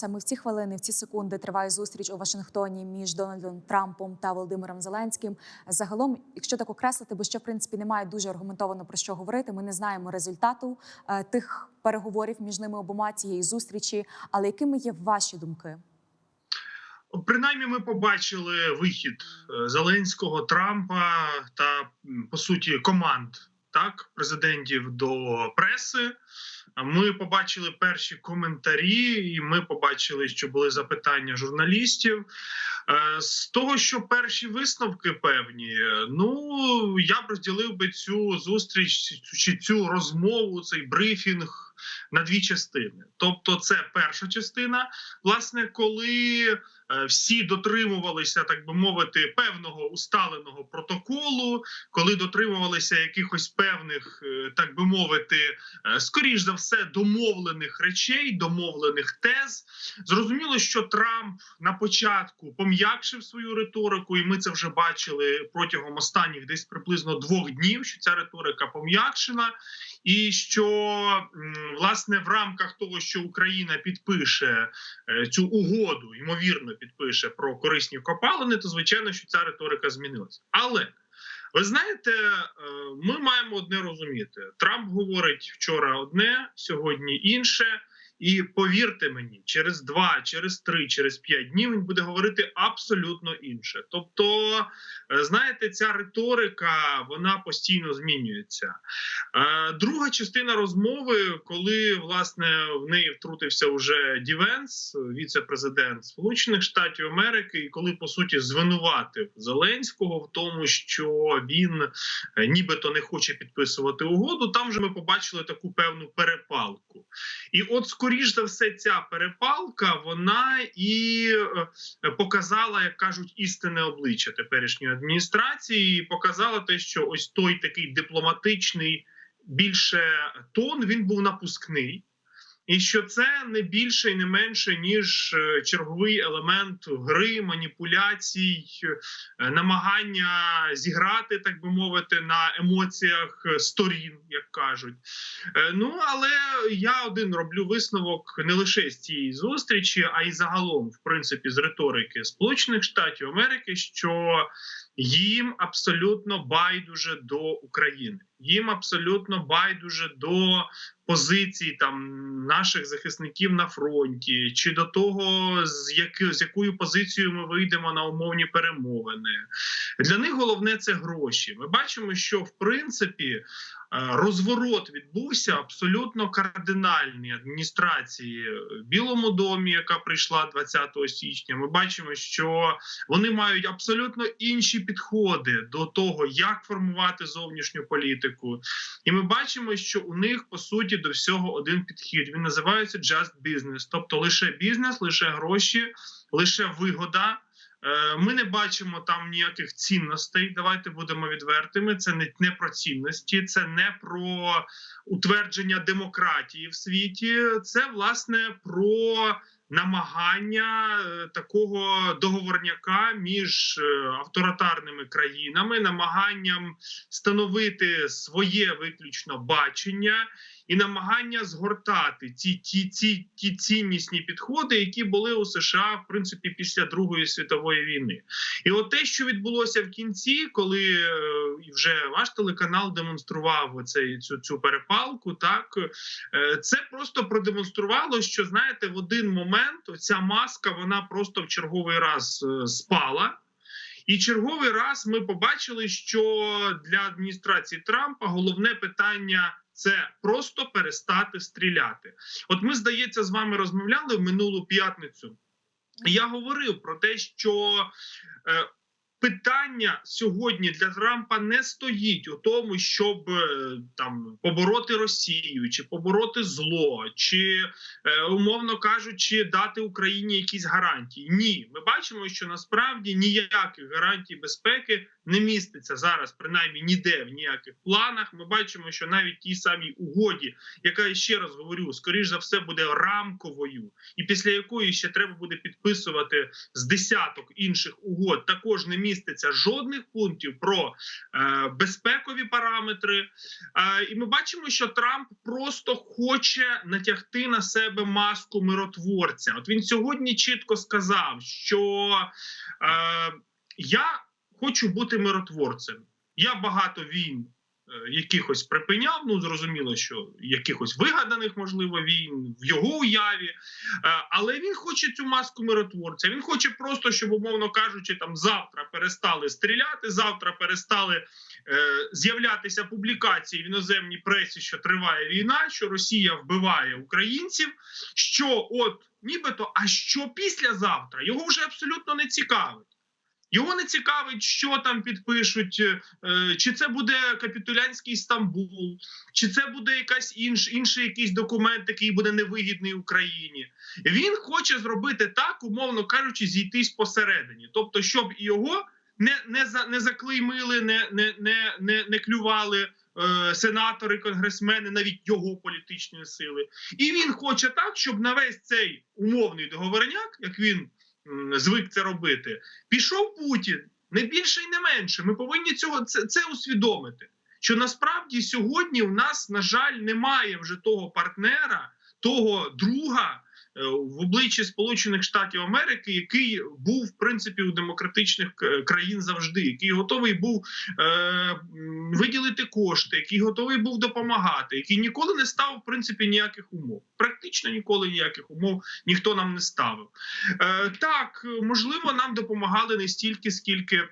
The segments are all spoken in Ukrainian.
саме в ці хвилини, в ці секунди триває зустріч у Вашингтоні між Дональдом Трампом та Володимиром Зеленським. Загалом, якщо так окреслити, бо ще в принципі немає дуже аргументовано про що говорити. Ми не знаємо результату е, тих переговорів між ними обома цієї зустрічі. Але якими є ваші думки? Принаймні, ми побачили вихід е, Зеленського, Трампа та по суті команд так президентів до преси. Ми побачили перші коментарі, і ми побачили, що були запитання журналістів. Е, З того, що перші висновки певні, е, ну я б розділив би цю зустріч чи цю розмову, цей брифінг на дві частини. Тобто, це перша частина, власне, коли е, всі дотримувалися, так би мовити, певного усталеного протоколу, коли дотримувалися якихось певних, е, так би мовити, е, скоріш за все, домовлених речей, домовлених тез. Зрозуміло, що Трамп на початку пом'якшив свою риторику, і ми це вже бачили протягом останніх десь приблизно двох днів, що ця риторика пом'якшена, і що власне в рамках того, що Україна підпише е, цю угоду, ймовірно, підпише про корисні копалини, то звичайно, що ця риторика змінилася. Але ви знаєте, е, ми маємо одне розуміти: Трамп говорить вчора одне, сьогодні інше. І повірте мені, через два, через три, через п'ять днів він буде говорити абсолютно інше. Тобто, е, знаєте, ця риторика вона постійно змінюється. Е, Друга частина розмови, коли власне в неї втрутився уже Дівенс, віце-президент Сполучених Штатів Америки, і коли по суті звинуватив Зеленського в тому, що він е, нібито не хоче підписувати угоду. Там вже ми побачили таку певну перепалку. І от, скоріш за все, ця перепалка вона і е, показала, як кажуть, істинне обличчя теперішньої адміністрації, і показала те, що ось той такий дипломатичний більше тон він був напускний. І що це не більше і не менше ніж е, черговий елемент гри, маніпуляцій, е, намагання зіграти, так би мовити, на емоціях сторін, як кажуть. Е, Ну але я один роблю висновок не лише з цієї зустрічі, а й загалом, в принципі, з риторики Сполучених Штатів Америки, що їм абсолютно байдуже до України, їм абсолютно байдуже до позицій там наших захисників на фронті, чи до того, з яки, з якою позицією ми вийдемо на умовні перемовини. Для них головне це гроші. Ми бачимо, що в принципі е, розворот відбувся абсолютно кардинальний адміністрації в Білому домі, яка прийшла 20 січня. Ми бачимо, що вони мають абсолютно інші підходи до того, як формувати зовнішню політику. І ми бачимо, що у них по суті до всього один підхід. Він називається just business, тобто лише бізнес, лише гроші, лише вигода. Е, Ми не бачимо там ніяких цінностей. Давайте будемо відвертими. Це не, не про цінності, це не про утвердження демократії в світі. Це власне про намагання е, такого договорняка між е, авторитарними країнами, намаганням становити своє виключно бачення і намагання згортати ті, ті, ті, ті ціннісні підходи, які були у США в принципі після Другої світової війни. І от те, що відбулося в кінці, коли е, вже ваш телеканал демонстрував цей цю, цю перепалку, так е, це просто продемонструвало, що знаєте, в один момент ця маска вона просто в черговий раз е, спала. І черговий раз ми побачили, що для адміністрації Трампа головне питання це просто перестати стріляти. От ми, здається, з вами розмовляли в минулу п'ятницю. Я говорив про те, що е, питання сьогодні для Трампа не стоїть у тому, щоб е, там побороти Росію, чи побороти зло, чи е, умовно кажучи, дати Україні якісь гарантії. Ні, ми бачимо, що насправді ніяких гарантій безпеки не міститься зараз, принаймні ніде в ніяких планах. Ми бачимо, що навіть тій самій угоді, яка я ще раз говорю, скоріш за все буде рамковою, і після якої ще треба буде підписувати з десяток інших угод, також не міститься міститься жодних пунктів про е, безпекові параметри. Е, і ми бачимо, що Трамп просто хоче натягти на себе маску миротворця. От він сьогодні чітко сказав, що е, я хочу бути миротворцем. Я багато війн якихось припиняв. Ну зрозуміло, що якихось вигаданих, можливо, війн в його уяві. Е, Але він хоче цю маску миротворця. Він хоче просто, щоб, умовно кажучи, там завтра перестали стріляти, завтра перестали е, з'являтися публікації в іноземній пресі, що триває війна, що Росія вбиває українців. Що от нібито, а що післязавтра? Його вже абсолютно не цікавить. Його не цікавить, що там підпишуть, е, чи це буде капітулянський Стамбул, чи це буде якась інш, інший якийсь документ, який буде невигідний Україні. Він хоче зробити так, умовно кажучи, зійтись посередині. Тобто, щоб його не, не, за, не заклеймили, не, не, не, не, не клювали е, сенатори, конгресмени, навіть його політичної сили. І він хоче так, щоб на весь цей умовний договорняк, як він звик це робити, пішов Путін не більше і не менше. Ми повинні цього це, це усвідомити. Що насправді сьогодні у нас, на жаль, немає вже того партнера, того друга в обличчі Сполучених Штатів Америки, який був в принципі у демократичних е, країн завжди, який готовий був е, виділити кошти, який готовий був допомагати, який ніколи не ставив в принципі ніяких умов. Практично ніколи ніяких умов ніхто нам не ставив. Е, так, можливо, нам допомагали не стільки, скільки.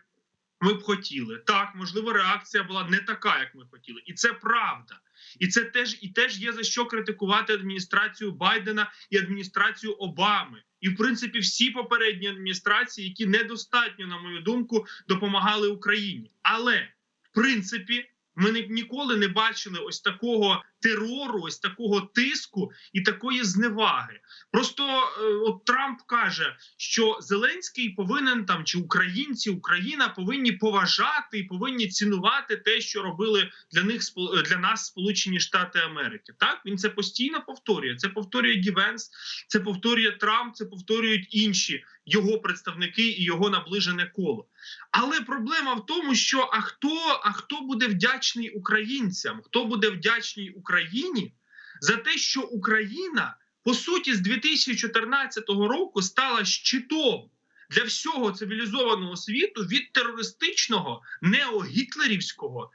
Ми б хотіли так, можливо, реакція була не така, як ми хотіли, і це правда. І це теж і теж є за що критикувати адміністрацію Байдена і адміністрацію Обами, і в принципі всі попередні адміністрації, які недостатньо, на мою думку, допомагали Україні. Але в принципі, ми ні- ніколи не бачили ось такого терору, ось такого тиску і такої зневаги. Просто е, от Трамп каже, що Зеленський повинен там чи українці, Україна повинні поважати і повинні цінувати те, що робили для них спо- для нас Сполучені Штати Америки. Так він це постійно повторює. Це повторює Гівенс, це повторює Трамп, це повторюють інші його представники і його наближене коло. Але проблема в тому, що а хто, а хто буде вдячний українцям, хто буде вдячний Україні за те, що Україна по суті з 2014 року стала щитом для всього цивілізованого світу від терористичного неогітлерівського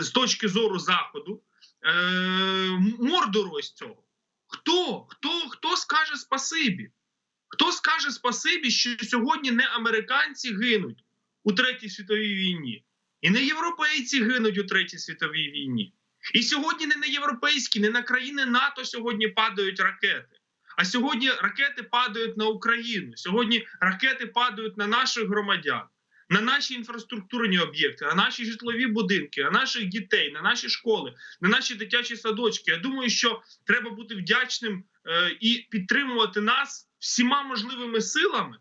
з точки зору заходу е, мордору ось цього. Хто? Хто хто скаже спасибі? Хто скаже спасибі, що сьогодні не американці гинуть у Третій світовій війні, і не європейці гинуть у Третій світовій війні. І сьогодні не на європейські, не на країни НАТО сьогодні падають ракети. А сьогодні ракети падають на Україну. Сьогодні ракети падають на наших громадян, на наші інфраструктурні об'єкти, на наші житлові будинки, на наших дітей, на наші школи, на наші дитячі садочки. Я думаю, що треба бути вдячним і підтримувати нас всіма можливими силами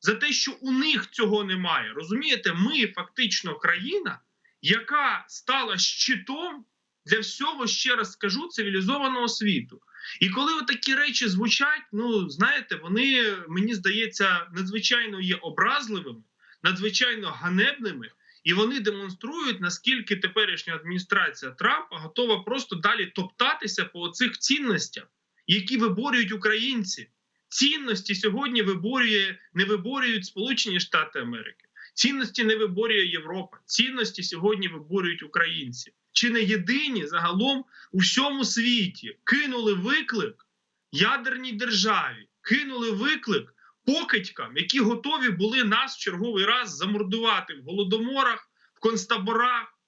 за те, що у них цього немає. Розумієте, ми фактично країна, яка стала щитом для всього, ще раз скажу, цивілізованого світу. І коли такі речі звучать, ну знаєте, вони мені здається надзвичайно є образливими, надзвичайно ганебними, і вони демонструють, наскільки теперішня адміністрація Трампа готова просто далі топтатися по цих цінностях, які виборюють українці. Цінності сьогодні виборює, не виборюють Сполучені Штати Америки. Цінності не виборює Європа. Цінності сьогодні виборюють українці. Чи не єдині загалом у всьому світі кинули виклик ядерній державі, кинули виклик покидькам, які готові були нас в черговий раз замордувати в голодоморах, в концтаборах,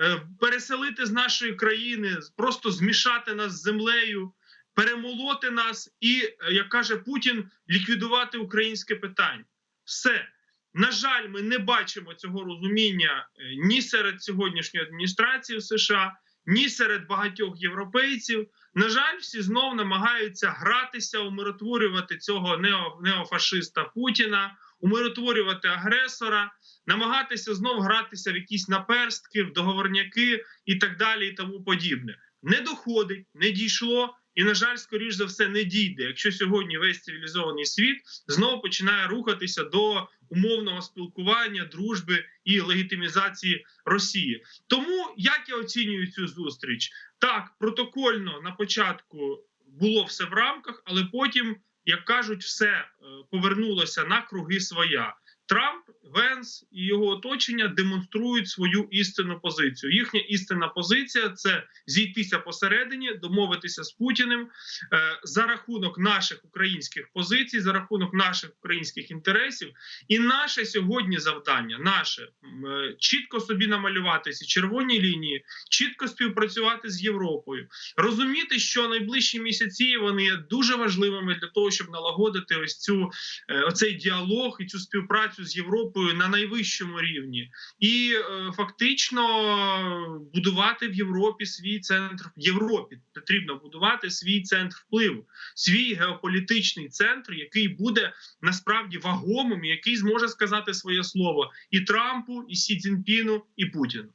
е, переселити з нашої країни, просто змішати нас з землею, перемолоти нас і, е, як каже Путін, ліквідувати українське питання. Все. На жаль, ми не бачимо цього розуміння е, ні серед сьогоднішньої адміністрації в США, ні серед багатьох європейців. На жаль, всі знов намагаються гратися, умиротворювати цього нео, неофашиста Путіна, умиротворювати агресора, намагатися знов гратися в якісь наперстки, в договорняки і так далі, і тому подібне. Не доходить, не дійшло. І, на жаль, скоріш за все, не дійде, якщо сьогодні весь цивілізований світ знову починає рухатися до умовного спілкування, дружби і легітимізації Росії. Тому як я оцінюю цю зустріч, так протокольно на початку було все в рамках, але потім, як кажуть, все е, повернулося на круги своя. Трамп, Венс і його оточення демонструють свою істинну позицію. Їхня істинна позиція це зійтися посередині, домовитися з Путіним е, за рахунок наших українських позицій, за рахунок наших українських інтересів. І наше сьогодні завдання, наше е, чітко собі намалювати ці червоні лінії, чітко співпрацювати з Європою, розуміти, що найближчі місяці вони є дуже важливими для того, щоб налагодити ось цю е, оцей діалог і цю співпрацю з Європою на найвищому рівні, і е, фактично будувати в Європі свій центр в Європі. Потрібно будувати свій центр впливу, свій геополітичний центр, який буде насправді вагомим, який зможе сказати своє слово і Трампу, і Сі Цзіньпіну, і Путіну.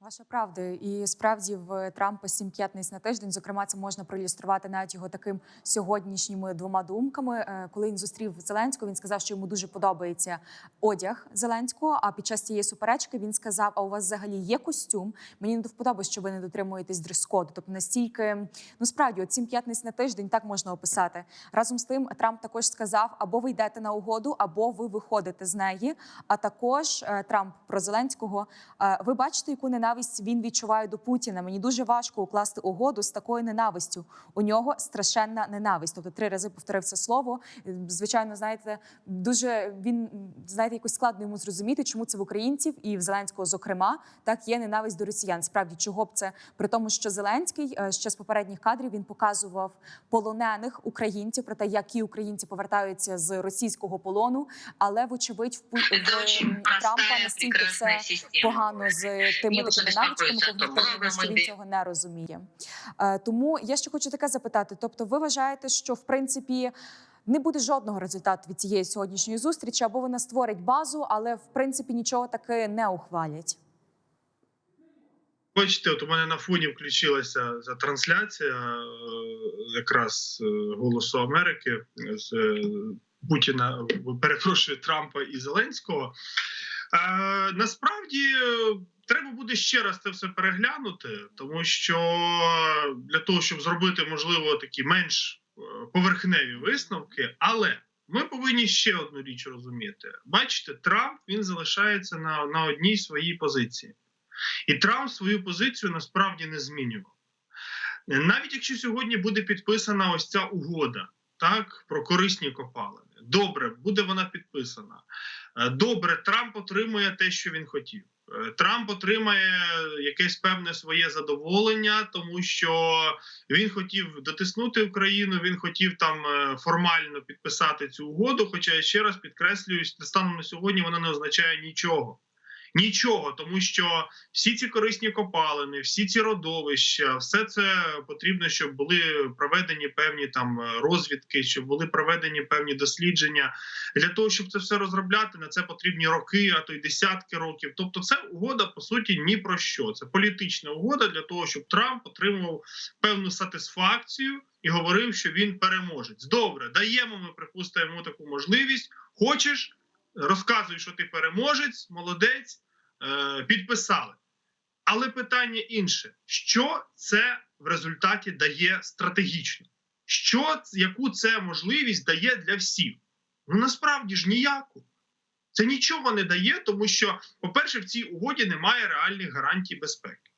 Ваша правда, і справді в Трампа сім п'ятниць на тиждень. Зокрема, це можна проілюструвати навіть його таким сьогоднішніми двома думками. Е, Коли він зустрів Зеленського, він сказав, що йому дуже подобається одяг Зеленського. А під час цієї суперечки він сказав: А у вас взагалі є костюм? Мені не до вподоби, що ви не дотримуєтесь дрес-коду. Тобто настільки ну справді от сім п'ятниць на тиждень так можна описати. Разом з тим, Трамп також сказав: або ви йдете на угоду, або ви виходите з неї. А також е, Трамп про Зеленського. е, Ви бачите, яку ненависть він відчуває до Путіна. Мені дуже важко укласти угоду з такою ненавистю. У нього страшенна ненависть. Тобто три рази повторив це слово. Е, Звичайно, знаєте, дуже він знаєте, якось складно йому зрозуміти, чому це в українців і в Зеленського, зокрема, так є ненависть до росіян. Справді, чого б це при тому, що Зеленський е, ще з попередніх кадрів він показував полонених українців про те, які українці повертаються з російського полону, але вочевидь в, в Трампа настільки все погано з тими уже навичками когнітивними, він цього не розуміє. Е, Тому я ще хочу таке запитати: тобто, ви вважаєте, що в принципі. Не буде жодного результату від цієї сьогоднішньої зустрічі, або вона створить базу, але в принципі нічого таки не ухвалять. Бачите, от у мене на фоні включилася за трансляція е, якраз е, Голосу Америки з Путіна, перепрошую Трампа і Зеленського. Е, насправді е, треба буде ще раз це все переглянути, тому що для того, щоб зробити, можливо, такі менш е, поверхневі висновки, але ми повинні ще одну річ розуміти: бачите, Трамп він залишається на, на одній своїй позиції. І Трамп свою позицію насправді не змінював. Навіть якщо сьогодні буде підписана ось ця угода так, про корисні копалини, добре, буде вона підписана. Е, Добре, Трамп отримує те, що він хотів. Е, Трамп отримає якесь певне своє задоволення, тому що він хотів дотиснути Україну, він хотів там е, формально підписати цю угоду. Хоча я ще раз підкреслюю, станом на сьогодні вона не означає нічого. Нічого, тому що всі ці корисні копалини, всі ці родовища, все це потрібно, щоб були проведені певні там е, розвідки, щоб були проведені певні дослідження. Для того щоб це все розробляти, на це потрібні роки, а то й десятки років. Тобто, це угода по суті ні про що. Це політична угода для того, щоб Трамп отримував певну сатисфакцію і говорив, що він переможець. Добре, даємо ми припустимо таку можливість. Хочеш, розказуй, що ти переможець, молодець. Е, підписали. Але питання інше: що це в результаті дає стратегічно? Що, яку це можливість дає для всіх? Ну насправді ж ніяку. Це нічого не дає, тому що, по-перше, в цій угоді немає реальних гарантій безпеки.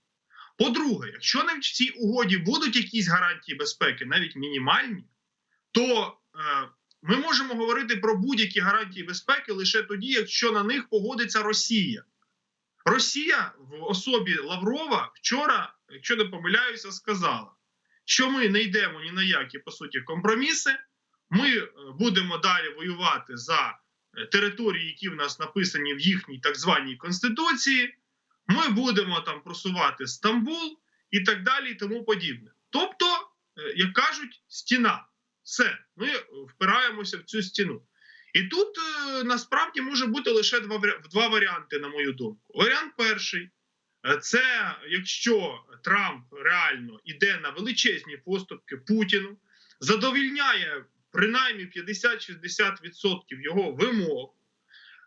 По-друге, якщо навіть в цій угоді будуть якісь гарантії безпеки, навіть мінімальні, то е, ми можемо говорити про будь-які гарантії безпеки лише тоді, якщо на них погодиться Росія. Росія в особі Лаврова вчора, якщо не помиляюся, сказала, що ми не йдемо ні на які по суті компроміси. Ми е, будемо далі воювати за е, території, які в нас написані в їхній так званій конституції. Ми будемо там просувати Стамбул і так далі, і тому подібне. Тобто, е, як кажуть, стіна. Все, ми впираємося в цю стіну. І тут е, насправді може бути лише два, два варіанти, на мою думку. Варіант перший: Це якщо Трамп реально іде на величезні поступки Путіну, задовільняє принаймні 50-60% його вимог,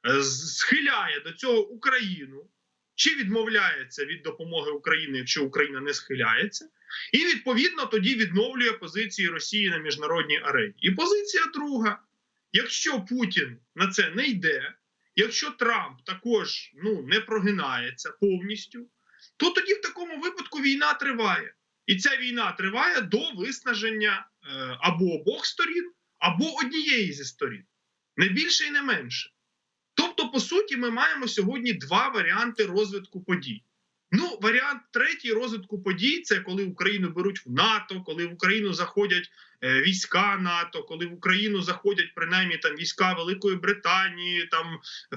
е, схиляє до цього Україну, чи відмовляється від допомоги Україні, якщо Україна не схиляється, і відповідно тоді відновлює позиції Росії на міжнародній арені. І позиція друга: якщо Путін на це не йде, якщо Трамп також ну не прогинається повністю, то тоді в такому випадку війна триває. І ця війна триває до виснаження е, або обох сторін, або однієї зі сторін, не більше і не менше. Тобто, по суті, ми маємо сьогодні два варіанти розвитку подій. Ну, варіант третій розвитку подій це коли Україну беруть в НАТО, коли в Україну заходять е, війська НАТО, коли в Україну заходять принаймні там війська Великої Британії, там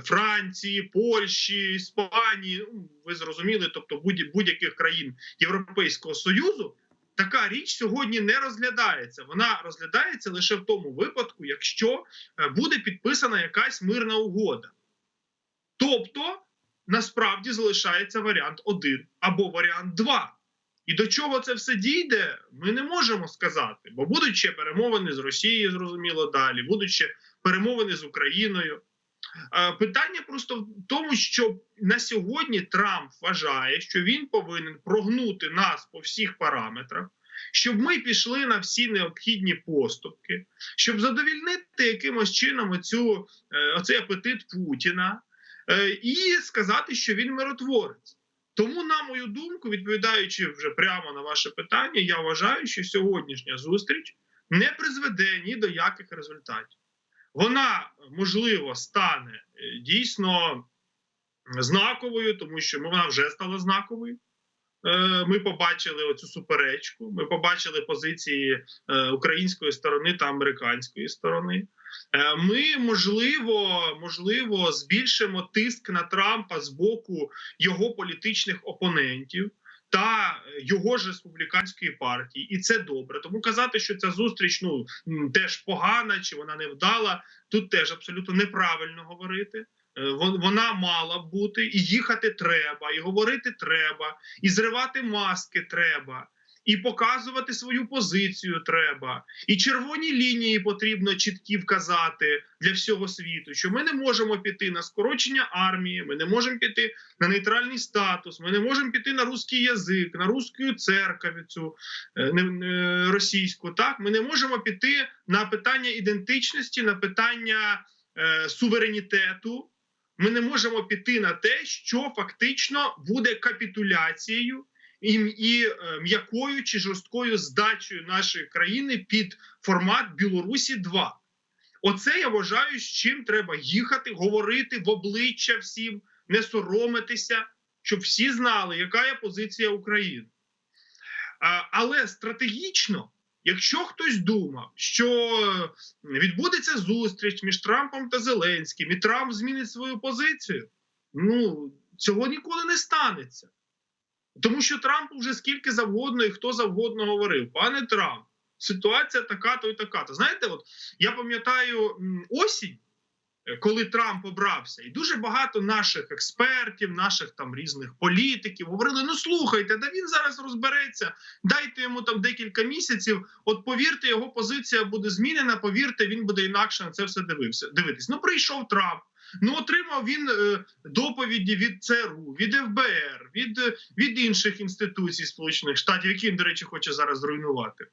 Франції, Польщі, Іспанії. Ну, ви зрозуміли, тобто будь- будь-яких країн Європейського Союзу. Така річ сьогодні не розглядається. Вона розглядається лише в тому випадку, якщо е, буде підписана якась мирна угода. Тобто, насправді залишається варіант 1 або варіант 2. І до чого це все дійде, ми не можемо сказати, бо будуть ще перемовини з Росією, зрозуміло далі, будуть ще перемовини з Україною. Е, Питання просто в тому, що на сьогодні Трамп вважає, що він повинен прогнути нас по всіх параметрах, щоб ми пішли на всі необхідні поступки, щоб задовільнити якимось чином оцю, е, оцей апетит Путіна і сказати, що він миротворець. Тому, на мою думку, відповідаючи вже прямо на ваше питання, я вважаю, що сьогоднішня зустріч не призведе ні до яких результатів. Вона можливо стане е, дійсно знаковою, тому що ну, вона вже стала знаковою. Е, Ми побачили оцю суперечку. Ми побачили позиції е, української сторони та американської сторони. Е, Ми можливо, можливо, збільшимо тиск на Трампа з боку його політичних опонентів та його ж республіканської партії, і це добре. Тому казати, що ця зустріч ну теж погана чи вона невдала, тут теж абсолютно неправильно говорити. Е, вон- Вона мала бути, і їхати треба, і говорити треба, і зривати маски треба, і показувати свою позицію треба. І червоні лінії потрібно чіткі вказати для всього світу, що ми не можемо піти на скорочення армії, ми не можемо піти на нейтральний статус, ми не можемо піти на русський язик, на русську церкву цю е, не, російську. Так, ми не можемо піти на питання ідентичності, на питання е, суверенітету. Ми не можемо піти на те, що фактично буде капітуляцією і, і е, м'якою чи жорсткою здачею нашої країни під формат Білорусі 2 Оце я вважаю, з чим треба їхати, говорити в обличчя всім, не соромитися, щоб всі знали, яка є позиція України. Але стратегічно, якщо хтось думав, що відбудеться зустріч між Трампом та Зеленським, і Трамп змінить свою позицію, ну цього ніколи не станеться. Тому що Трампу вже скільки завгодно і хто завгодно говорив, пане Трамп, ситуація така-то і така-то. Знаєте, от я пам'ятаю осінь, е, коли Трамп обрався, і дуже багато наших експертів, наших там різних політиків говорили: ну слухайте, да він зараз розбереться, дайте йому там декілька місяців. От повірте, його позиція буде змінена. Повірте, він буде інакше на це все дивився. Дивитись. Ну прийшов Трамп. Ну, отримав він е, доповіді від ЦРУ, від ФБР, від, е, від інших інституцій Сполучених Штатів, які він, до речі, хоче зараз зруйнувати.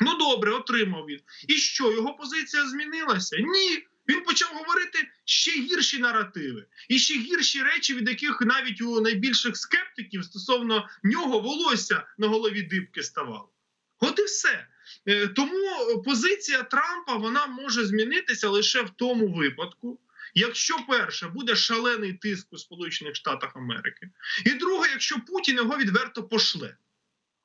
Ну добре, отримав він. І що його позиція змінилася? Ні. Він почав говорити ще гірші наративи, і ще гірші речі, від яких навіть у найбільших скептиків стосовно нього волосся на голові дибки ставало. От і все. Е, Тому позиція Трампа вона може змінитися лише в тому випадку, якщо перше буде шалений тиск у Сполучених Штатах Америки, і друге, якщо Путін його відверто пошле.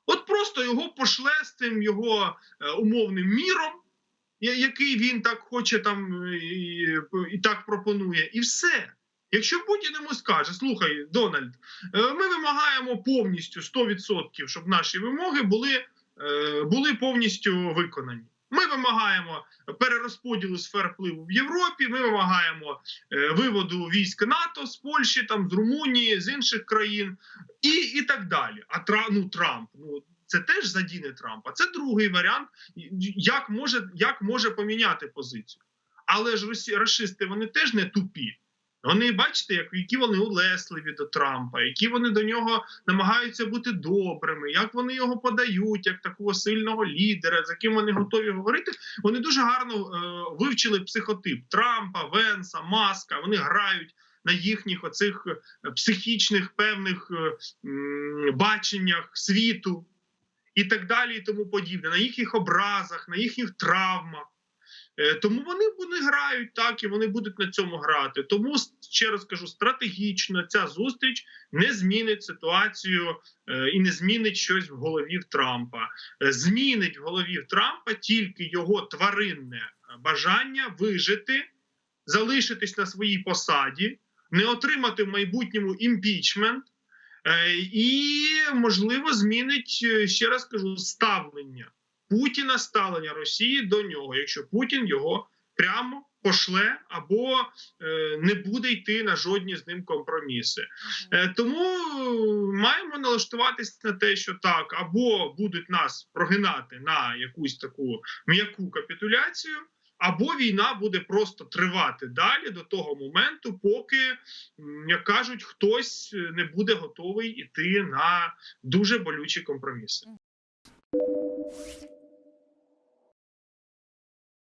От просто його пошле з тим його е, умовним міром, який він так хоче там і, і так пропонує, і все. Якщо Путін йому скаже: слухай, Дональд, е, ми вимагаємо повністю 100%, щоб наші вимоги були, е, були повністю виконані. Ми вимагаємо перерозподілу сфер впливу в Європі. Ми вимагаємо е, виводу військ НАТО з Польщі, там з Румунії, з інших країн, і, і так далі. А Тра, ну, Трамп, ну це теж задіне Трампа. Це другий варіант, як може, як може поміняти позицію. Але ж росі, рашисти вони теж не тупі. Вони бачите, як які вони улесливі до Трампа, які вони до нього намагаються бути добрими, як вони його подають як такого сильного лідера, з яким вони готові говорити. Вони дуже гарно е, вивчили психотип Трампа, Венса, Маска. Вони грають на їхніх оцих е, психічних певних е, баченнях світу і так далі, і тому подібне, на їхніх образах, на їхніх травмах. Е, Тому вони, вони грають так і вони будуть на цьому грати. Тому ще раз кажу, стратегічно ця зустріч не змінить ситуацію е, і не змінить щось в голові Трампа. Е, Змінить в голові Трампа тільки його тваринне бажання вижити, залишитись на своїй посаді, не отримати в майбутньому імпічмент. Е, І можливо змінить е, ще раз кажу ставлення Путіна ставлення Росії до нього, якщо Путін його прямо пошле або е, не буде йти на жодні з ним компроміси. Тому маємо налаштуватись на те, що так, або будуть нас прогинати на якусь таку м'яку капітуляцію. Або війна буде просто тривати далі до того моменту, поки, як кажуть, хтось е, не буде готовий іти на дуже болючі компроміси.